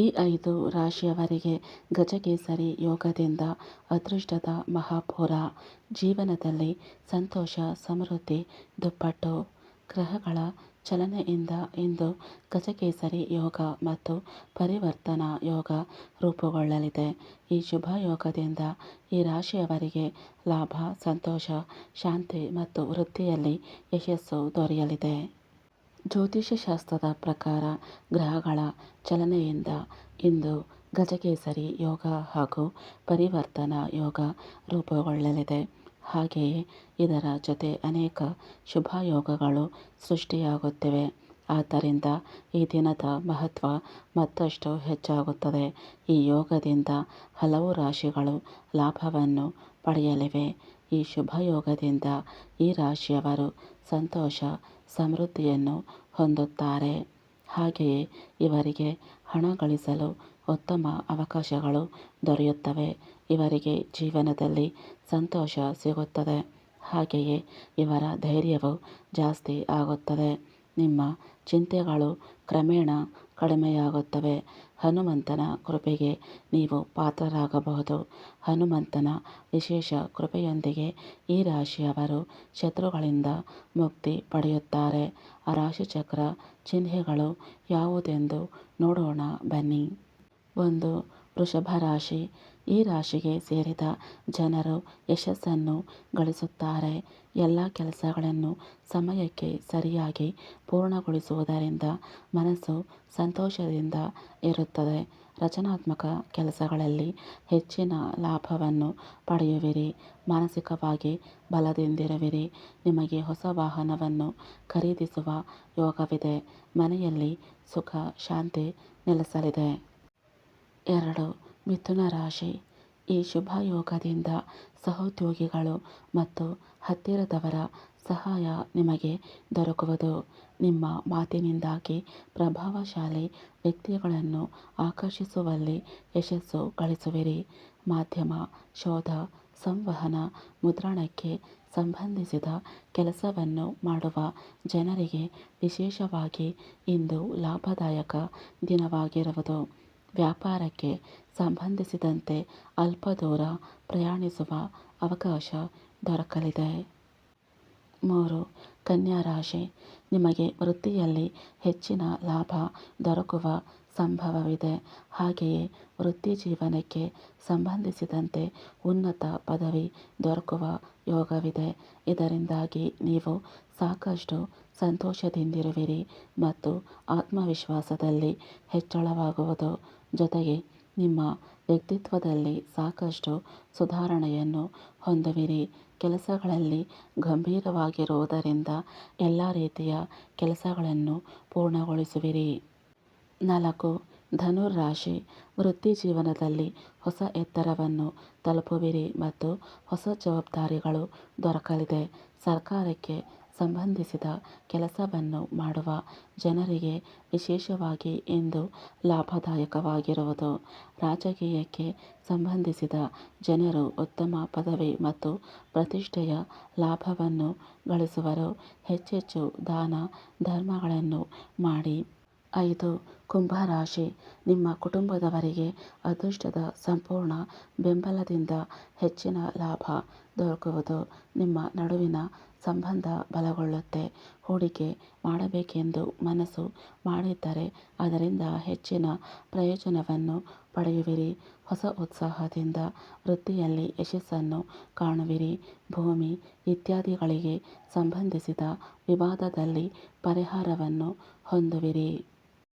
ಈ ಐದು ರಾಶಿಯವರಿಗೆ ಗಜಕೇಸರಿ ಯೋಗದಿಂದ ಅದೃಷ್ಟದ ಮಹಾಪೂರ. ಜೀವನದಲ್ಲಿ ಸಂತೋಷ, ಸಮೃದ್ಧಿ, ದುಪ್ಪಟ್ಟು, ಗ್ರಹಗಳ ಚಲನೆಯಿಂದ ಇಂದು ಗಜಕೇಸರಿ ಯೋಗ ಮತ್ತು ಪರಿವರ್ತನಾ ಯೋಗ ರೂಪುಗೊಳ್ಳಲಿದೆ. ಈ ಶುಭ ಯೋಗದಿಂದ ಈ ರಾಶಿಯವರಿಗೆ ಲಾಭ, ಸಂತೋಷ, ಶಾಂತಿ ಮತ್ತು ವೃತ್ತಿಯಲ್ಲಿ ಯಶಸ್ಸು ದೊರೆಯಲಿದೆ. ಜ್ಯೋತಿಷ್ಯ ಶಾಸ್ತ್ರದ ಪ್ರಕಾರ ಗ್ರಹಗಳ ಚಲನೆಯಿಂದ ಇಂದು ಗಜಕೇಸರಿ ಯೋಗ ಹಾಗೂ ಪರಿವರ್ತನಾ ಯೋಗ ರೂಪುಗೊಳ್ಳಲಿದೆ. ಹಾಗೆಯೇ ಇದರ ಜೊತೆ ಅನೇಕ ಶುಭ ಯೋಗಗಳು ಸೃಷ್ಟಿಯಾಗುತ್ತಿವೆ. ಆದ್ದರಿಂದ ಈ ದಿನದ ಮಹತ್ವ ಮತ್ತಷ್ಟು ಹೆಚ್ಚಾಗುತ್ತದೆ. ಈ ಯೋಗದಿಂದ ಹಲವು ರಾಶಿಗಳು ಲಾಭವನ್ನು ಪಡೆಯಲಿವೆ. ಈ ಶುಭಯೋಗದಿಂದ ಈ ರಾಶಿಯವರು ಸಂತೋಷ, ಸಮೃದ್ಧಿಯನ್ನು ಹೊಂದುತ್ತಾರೆ. ಹಾಗೆಯೇ ಇವರಿಗೆ ಹಣ ಗಳಿಸಲು ಉತ್ತಮ ಅವಕಾಶಗಳು ದೊರೆಯುತ್ತವೆ. ಇವರಿಗೆ ಜೀವನದಲ್ಲಿ ಸಂತೋಷ ಸಿಗುತ್ತದೆ. ಹಾಗೆಯೇ ಇವರ ಧೈರ್ಯವು ಜಾಸ್ತಿ ಆಗುತ್ತದೆ. ನಿಮ್ಮ ಚಿಂತೆಗಳು ಕ್ರಮೇಣ ಕಡಿಮೆಯಾಗುತ್ತವೆ. ಹನುಮಂತನ ಕೃಪೆಗೆ ನೀವು ಪಾತ್ರರಾಗಬಹುದು. ಹನುಮಂತನ ವಿಶೇಷ ಕೃಪೆಯೊಂದಿಗೆ ಈ ರಾಶಿಯವರು ಶತ್ರುಗಳಿಂದ ಮುಕ್ತಿ ಪಡೆಯುತ್ತಾರೆ. ಆ ರಾಶಿಚಕ್ರ ಚಿಹ್ನೆಗಳು ಯಾವುದೆಂದು ನೋಡೋಣ ಬನ್ನಿ. ಒಂದು ವೃಷಭ ರಾಶಿ. ಈ ರಾಶಿಗೆ ಸೇರಿದ ಜನರು ಯಶಸ್ಸನ್ನು ಗಳಿಸುತ್ತಾರೆ. ಎಲ್ಲ ಕೆಲಸಗಳನ್ನು ಸಮಯಕ್ಕೆ ಸರಿಯಾಗಿ ಪೂರ್ಣಗೊಳಿಸುವುದರಿಂದ ಮನಸ್ಸು ಸಂತೋಷದಿಂದ ಇರುತ್ತದೆ. ರಚನಾತ್ಮಕ ಕೆಲಸಗಳಲ್ಲಿ ಹೆಚ್ಚಿನ ಲಾಭವನ್ನು ಪಡೆಯುವಿರಿ. ಮಾನಸಿಕವಾಗಿ ಬಲದಿಂದಿರುವಿರಿ. ನಿಮಗೆ ಹೊಸ ವಾಹನವನ್ನು ಖರೀದಿಸುವ ಯೋಗವಿದೆ. ಮನೆಯಲ್ಲಿ ಸುಖ, ಶಾಂತಿ ನೆಲೆಸಲಿದೆ. ಎರಡು. ಮಿಥುನ ರಾಶಿ ಈ ಶುಭ ಯೋಗದಿಂದ ಸಹೋದ್ಯೋಗಿಗಳು ಮತ್ತು ಹತ್ತಿರದವರ ಸಹಾಯ ನಿಮಗೆ ದೊರಕುವುದು. ನಿಮ್ಮ ಮಾತಿನಿಂದಾಗಿ ಪ್ರಭಾವಶಾಲಿ ವ್ಯಕ್ತಿಗಳನ್ನು ಆಕರ್ಷಿಸುವಲ್ಲಿ ಯಶಸ್ಸು ಗಳಿಸುವಿರಿ. ಮಾಧ್ಯಮ, ಶೋಧ, ಸಂವಹನ, ಮುದ್ರಣಕ್ಕೆ ಸಂಬಂಧಿಸಿದ ಕೆಲಸವನ್ನು ಮಾಡುವ ಜನರಿಗೆ ವಿಶೇಷವಾಗಿ ಇಂದು ಲಾಭದಾಯಕ ದಿನವಾಗಿರುವುದು. ವ್ಯಾಪಾರಕ್ಕೆ ಸಂಬಂಧಿಸಿದಂತೆ ಅಲ್ಪ ದೂರ ಪ್ರಯಾಣಿಸುವ ಅವಕಾಶ ದೊರಕಲಿದೆ. ಮೂರು, ಕನ್ಯಾ ರಾಶಿ. ನಿಮಗೆ ವೃತ್ತಿಯಲ್ಲಿ ಹೆಚ್ಚಿನ ಲಾಭ ದೊರಕುವ ಸಂಭವವಿದೆ. ಹಾಗೆಯೇ ವೃತ್ತಿ ಜೀವನಕ್ಕೆ ಸಂಬಂಧಿಸಿದಂತೆ ಉನ್ನತ ಪದವಿ ದೊರಕುವ ಯೋಗವಿದೆ. ಇದರಿಂದಾಗಿ ನೀವು ಸಾಕಷ್ಟು ಸಂತೋಷದಿಂದಿರುವಿರಿ ಮತ್ತು ಆತ್ಮವಿಶ್ವಾಸದಲ್ಲಿ ಹೆಚ್ಚಳವಾಗುವುದು ಜೊತೆಗೆ ನಿಮ್ಮ ವ್ಯಕ್ತಿತ್ವದಲ್ಲಿ ಸಾಕಷ್ಟು ಸುಧಾರಣೆಯನ್ನು ಹೊಂದುವಿರಿ. ಕೆಲಸಗಳಲ್ಲಿ ಗಂಭೀರವಾಗಿರುವುದರಿಂದ ಎಲ್ಲ ರೀತಿಯ ಕೆಲಸಗಳನ್ನು ಪೂರ್ಣಗೊಳಿಸುವಿರಿ. ನಾಲ್ಕು ಧನುರಾಶಿ ರಾಶಿ ವೃತ್ತಿ ಜೀವನದಲ್ಲಿ ಹೊಸ ಎತ್ತರವನ್ನು ತಲುಪುವಿರಿ ಮತ್ತು ಹೊಸ ಜವಾಬ್ದಾರಿಗಳು ದೊರಕಲಿದೆ. ಸರ್ಕಾರಕ್ಕೆ ಸಂಬಂಧಿಸಿದ ಕೆಲಸವನ್ನು ಮಾಡುವ ಜನರಿಗೆ ವಿಶೇಷವಾಗಿ ಇಂದು ಲಾಭದಾಯಕವಾಗಿರುವುದು. ರಾಜಕೀಯಕ್ಕೆ ಸಂಬಂಧಿಸಿದ ಜನರು ಉತ್ತಮ ಪದವಿ ಮತ್ತು ಪ್ರತಿಷ್ಠೆಯ ಲಾಭವನ್ನು ಗಳಿಸುವರು. ಹೆಚ್ಚೆಚ್ಚು ದಾನ ಧರ್ಮಗಳನ್ನು ಮಾಡಿ. ಐದು ಕುಂಭ ರಾಶಿ ನಿಮ್ಮ ಕುಟುಂಬದವರಿಗೆ ಅದೃಷ್ಟದ ಸಂಪೂರ್ಣ ಬೆಂಬಲದಿಂದ ಹೆಚ್ಚಿನ ಲಾಭ ದೊರಕುವುದು ನಿಮ್ಮ ನಡುವಿನ ಸಂಬಂಧ ಬಲಗೊಳ್ಳುತ್ತೆ. ಹೂಡಿಕೆ ಮಾಡಬೇಕೆಂದು ಮನಸ್ಸು ಮಾಡಿದ್ದರೆ ಅದರಿಂದ ಹೆಚ್ಚಿನ ಪ್ರಯೋಜನವನ್ನು ಪಡೆಯುವಿರಿ. ಹೊಸ ಉತ್ಸಾಹದಿಂದ ವೃತ್ತಿಯಲ್ಲಿ ಯಶಸ್ಸನ್ನು ಕಾಣುವಿರಿ. ಭೂಮಿ ಇತ್ಯಾದಿಗಳಿಗೆ ಸಂಬಂಧಿಸಿದ ವಿವಾದದಲ್ಲಿ ಪರಿಹಾರವನ್ನು ಹೊಂದುವಿರಿ.